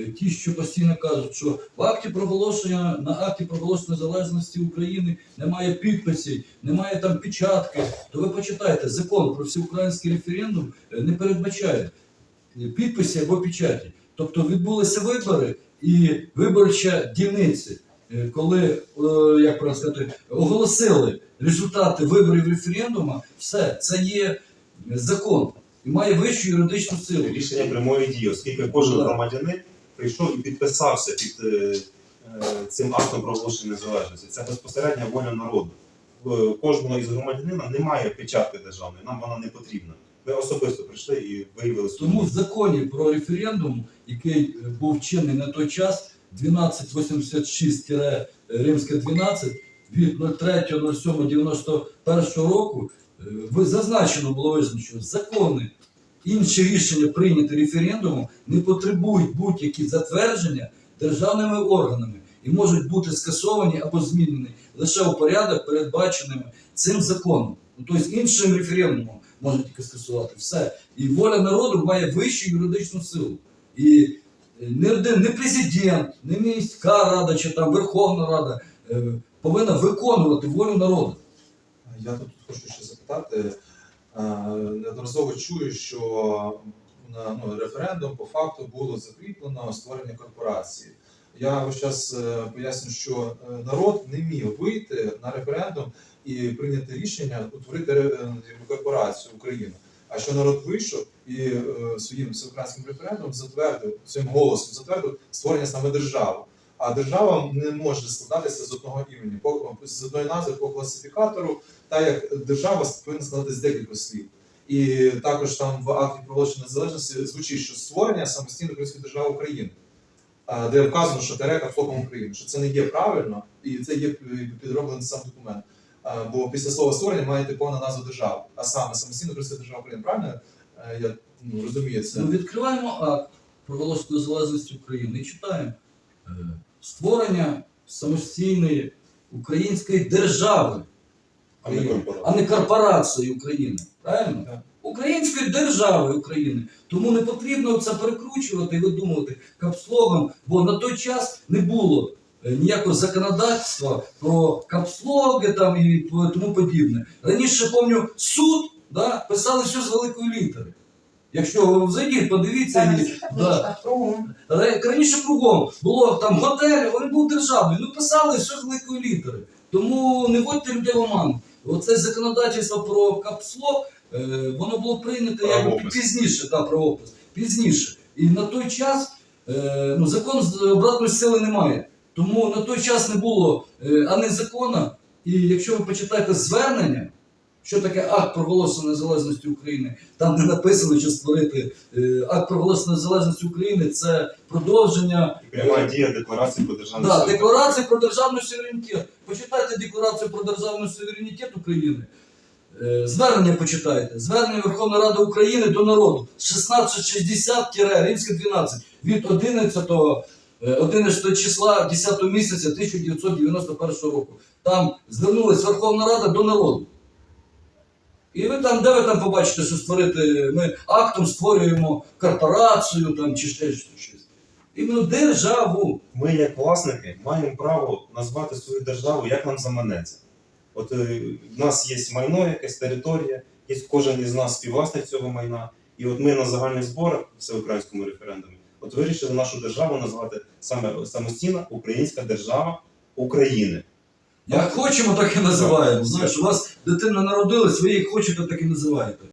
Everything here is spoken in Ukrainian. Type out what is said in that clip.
е, ті, що постійно кажуть, що в акті проголошення на акті проголошення незалежності України немає підписів, немає там печатки, то ви почитайте, закон про всеукраїнський референдум е, не передбачає підписи або печаті. Тобто відбулися вибори і виборча дільниці, е, коли, як правильно сказати, оголосили результати виборів референдуму, все, це є закон і має вищу юридичну силу. Рішення прямої дії, оскільки кожен громадянин прийшов і підписався під е, е, цим актом проголошення незалежності. Це безпосередня воля народу. Кожного із громадянина немає печатки державної, нам вона не потрібна. Ви особисто прийшли і виявили Тому в законі про референдум, який е, був чинний на той час, 1286 римське 12 від 03.07.91 року, е, зазначено було визначено, закони, інші рішення прийняті референдумом не потребують будь-які затвердження державними органами і можуть бути скасовані або змінені лише у порядок, передбаченими цим законом. Ну, тобто іншим референдумом можна тільки скасувати все. І воля народу має вищу юридичну силу. І е, не не президент, не міська рада чи там Верховна Рада е, повинна виконувати волю народу. Я тут хочу ще запитати. Е, Неодноразово чую, що на ну, референдум по факту було закріплено створення корпорації. Я весь час е, поясню, що е, народ не міг вийти на референдум і прийняти рішення утворити корпорацію Україну. А що народ вийшов і своїм всеукраїнським референдумом затвердив своїм голосом затвердив створення саме держави. А держава не може складатися з одного імені, по з одної назви по класифікатору, так як держава повинна складатися з декількох слів. І також там в акті проголошення незалежності звучить, що створення самостійної української держави України, де вказано, що терека флоком України, що це не є правильно, і це є підроблений сам документ. Бо після слова створення має повна назва держави, а саме самостійна українська держава України. Правильно я ну, розумію це? Ми відкриваємо акт проголошення незалежності України і читаємо е, створення самостійної української держави, а не корпорація. а не корпорації України. Правильно? Так. Української держави України. Тому не потрібно це перекручувати і видумувати капслогом, бо на той час не було е, ніякого законодавства про капслоги там і тому подібне. Раніше, пам'ятаю, суд да, писали все з великої літери. Якщо ви зайдіть, подивіться, і, да, Ра- Раніше кругом було там готель, він був державний, ну писали все з великої літери. Тому не вводьте людей в оману. Оце законодавство про капсло, е, воно було прийнято Правопис. пізніше, да, правопис, пізніше. І на той час е, ну, закон з обратної сили немає. Тому на той час не було е, ані закона. І якщо ви почитаєте звернення, що таке акт проголошення незалежності України, там не написано, що створити е, акт проголошення незалежності України це продовження пряма дія декларації про державну да, декларації про державний суверенітет. Почитайте декларацію про державний суверенітет України. Е, Звернення почитайте. Звернення Верховної Ради України до народу 1660 римське 12 від 11 е, 11 числа 10 місяця 1991 року. Там звернулася Верховна Рада до народу. І ви там, де ви там побачите, що створити, ми актом створюємо корпорацію там, чи ще щось. Іменно державу. Ми, як власники, маємо право назвати свою державу, як нам заманеться. От е, в нас є майно, якась територія, є кожен із нас співвласник цього майна. І от ми на загальних зборах всеукраїнському референдумі от вирішили нашу державу назвати саме самостійна українська держава України. Як хочемо, так і називаємо. Знаєш, у вас дитина народилась, ви її хочете, так і називаєте.